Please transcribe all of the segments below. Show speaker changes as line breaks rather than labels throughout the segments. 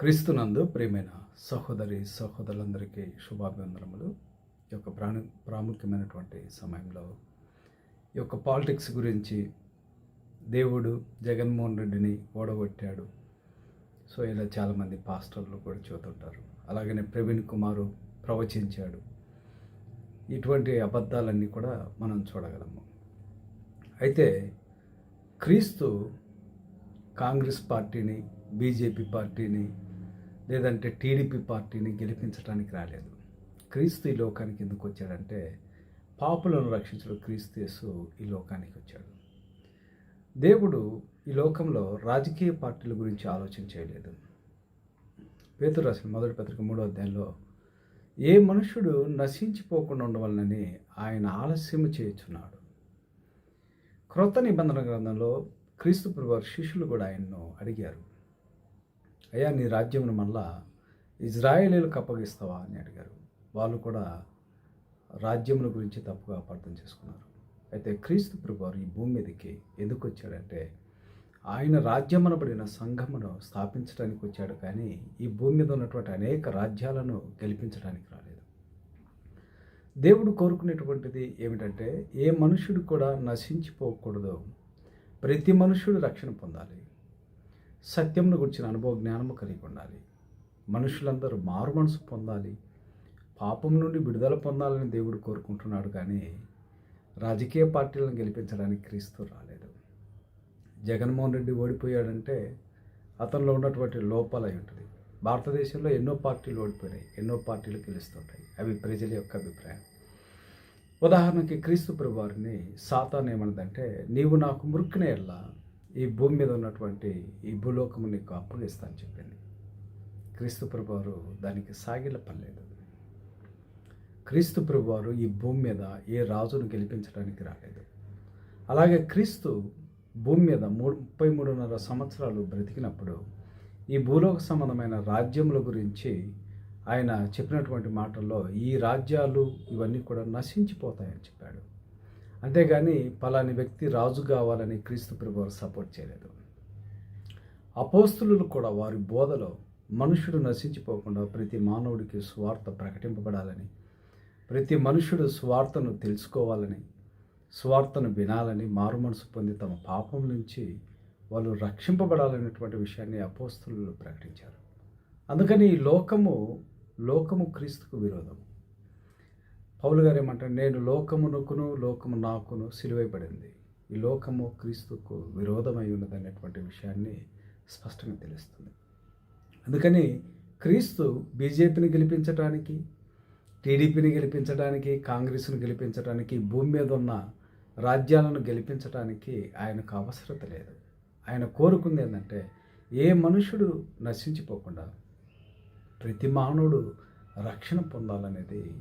క్రీస్తునందు ప్రియమైన సహోదరి సహోదరులందరికీ శుభాభివందనములు. ఈ యొక్క ప్రాణి ప్రాముఖ్యమైనటువంటి సమయంలో ఈ యొక్క పాలిటిక్స్ గురించి దేవుడు జగన్మోహన్ రెడ్డిని ఓడగొట్టాడు. సో ఇలా చాలామంది పాస్టర్లు కూడా చూతుంటారు అలాగనే ప్రవీణ్ కుమారు ప్రవచించాడు. ఇటువంటి అబద్ధాలన్నీ కూడా మనం చూడగలము. అయితే క్రీస్తు కాంగ్రెస్ పార్టీని బీజేపీ పార్టీని లేదంటే టీడీపీ పార్టీని గెలిపించడానికి రాలేదు. క్రీస్తు ఈ లోకానికి ఎందుకు వచ్చాడంటే పాపులను రక్షించడం క్రీస్తు యేసు ఈ లోకానికి వచ్చాడు. దేవుడు ఈ లోకంలో రాజకీయ పార్టీల గురించి ఆలోచన చేయలేదు. పేతురు రాసిన మొదటి పత్రిక మూడో అధ్యాయంలో ఏ మనుషుడు నశించిపోకుండా ఉండవలనని ఆయన ఆలస్యం చేస్తున్నాడు క్రొత్త నిబంధన గ్రంథంలో క్రీస్తు శిష్యులు కూడా ఆయన్ను అడిగారు. అయ్యా నీ రాజ్యమును మళ్ళా ఇజ్రాయేలీలకు అప్పగిస్తావా అని అడిగారు. వాళ్ళు కూడా రాజ్యమును గురించి తప్పుగా అపార్థం చేసుకున్నారు. అయితే క్రీస్తు ప్రభువారు ఈ భూమి మీదకి ఎందుకు వచ్చాడంటే ఆయన రాజ్యమనబడిన సంఘమును స్థాపించడానికి వచ్చాడు కానీ ఈ భూమి మీద ఉన్నటువంటి అనేక రాజ్యాలను గెలిపించడానికి రాలేదు. దేవుడు కోరుకునేటువంటిది ఏమిటంటే ఏ మనుషుడు కూడా నశించిపోకూడదు. ప్రతి మనుషుడు రక్షణ పొందాలి. సత్యంను గురించిన అనుభవ జ్ఞానము కలిగి ఉండాలి. మనుషులందరూ మారు మనసు పొందాలి. పాపం నుండి విడుదల పొందాలని దేవుడు కోరుకుంటున్నాడు కానీ రాజకీయ పార్టీలను గెలిపించడానికి క్రీస్తు రాలేదు. జగన్మోహన్ రెడ్డి ఓడిపోయాడంటే అతనిలో ఉన్నటువంటి లోపాలు అయి ఉంటుంది. భారతదేశంలో ఎన్నో పార్టీలు ఓడిపోయినాయి ఎన్నో పార్టీలు గెలుస్తుంటాయి. అవి ప్రజల యొక్క అభిప్రాయం. ఉదాహరణకి క్రీస్తు ప్రభువారిని సాతాన్ ఏమన్నదంటే నీవు నాకు మురుక్కునే ఎల్లా ఈ భూమి మీద ఉన్నటువంటి ఈ భూలోకము నీకు అప్పులు అని చెప్పింది క్రీస్తు ప్రభువారు దానికి సాగిలపడలేదు. క్రీస్తు ప్రభువారు ఈ భూమి మీద ఏ రాజును గెలిపించడానికి రాలేదు. అలాగే క్రీస్తు భూమి మీద మూడు ముప్పై మూడున్నర సంవత్సరాలు బ్రతికినప్పుడు ఈ భూలోక సంబంధమైన రాజ్యముల గురించి ఆయన చెప్పినటువంటి మాటల్లో ఈ రాజ్యాలు ఇవన్నీ కూడా నశించిపోతాయని చెప్పాడు. అంతేగాని పలాని వ్యక్తి రాజు కావాలని క్రీస్తు ప్రభువారు సపోర్ట్ చేయలేదు. అపోస్తులు కూడా వారి బోధలో మనుషుడు నశించిపోకుండా ప్రతి మానవుడికి స్వార్థ ప్రకటింపబడాలని ప్రతి మనుషుడు స్వార్థను తెలుసుకోవాలని స్వార్థను వినాలని మారు మనసు పొంది తమ పాపం నుంచి వాళ్ళు రక్షింపబడాలనేటువంటి విషయాన్ని అపోస్తులు ప్రకటించారు. అందుకని ఈ లోకము లోకము క్రీస్తుకు విరోధం పౌలు గారు ఏమంటారు? నేను లోకమునకును లోకము నాకును సిలువైపడింది. ఈ లోకము క్రీస్తుకు విరోధమై ఉన్నదనేటువంటి విషయాన్ని స్పష్టంగా తెలుస్తుంది. అందుకని క్రీస్తు బీజేపీని గెలిపించడానికి టీడీపీని గెలిపించడానికి కాంగ్రెస్ను గెలిపించడానికి భూమి మీద ఉన్న రాజ్యాలను గెలిపించడానికి ఆయనకు అవసరత లేదు. ఆయన కోరుకుంది ఏంటంటే ఏ మనుషుడు నశించిపోకుండా ప్రతి మానవుడు రక్షణ పొందాలనేది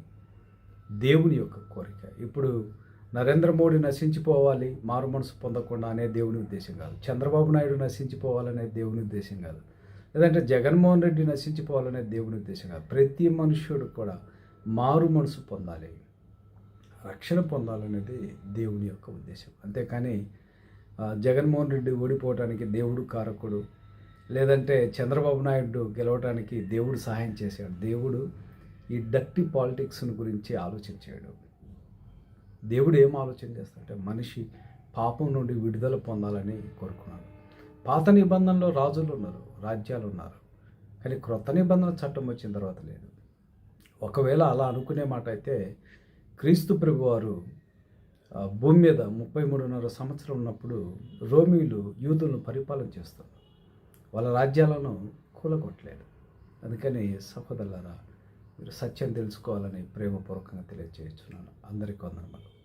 దేవుని యొక్క కోరిక. ఇప్పుడు నరేంద్ర మోడీ నశించిపోవాలి మారు మనసు పొందకుండా అనే దేవుని ఉద్దేశం కాదు. చంద్రబాబు నాయుడు నశించిపోవాలనే దేవుని ఉద్దేశం కాదు. లేదంటే జగన్మోహన్ రెడ్డి నశించిపోవాలనే దేవుని ఉద్దేశం కాదు. ప్రతి మనుష్యుడు కూడా మారు మనసు పొందాలి రక్షణ పొందాలనేది దేవుని యొక్క ఉద్దేశం. అంతేకాని జగన్మోహన్ రెడ్డి ఓడిపోవటానికి దేవుడు కారకుడు లేదంటే చంద్రబాబు నాయుడు గెలవటానికి దేవుడు సహాయం చేశాడు. దేవుడు ఈ డట్టి పాలిటిక్స్ను గురించి ఆలోచించాడు దేవుడు ఏం ఆలోచన చేస్తాడంటే మనిషి పాపం నుండి విడుదల పొందాలని కోరుకున్నాడు. పాత నిబంధనలో రాజులు ఉన్నారు రాజ్యాలు ఉన్నారు. కానీ క్రొత్త నిబంధన చట్టం వచ్చిన తర్వాత లేదు. ఒకవేళ అలా అనుకునే మాట అయితే క్రీస్తు ప్రభు వారు భూమి మీద ముప్పై మూడున్నర సంవత్సరం ఉన్నప్పుడు రోమీలు యూదులను పరిపాలన చేస్తారు వాళ్ళ రాజ్యాలను కూలగొట్టలేదు. అందుకని సహోదరులరా మీరు సత్యం తెలుసుకోవాలని ప్రేమపూర్వకంగా తెలియజేస్తున్నాను. అందరికీ వందనములు.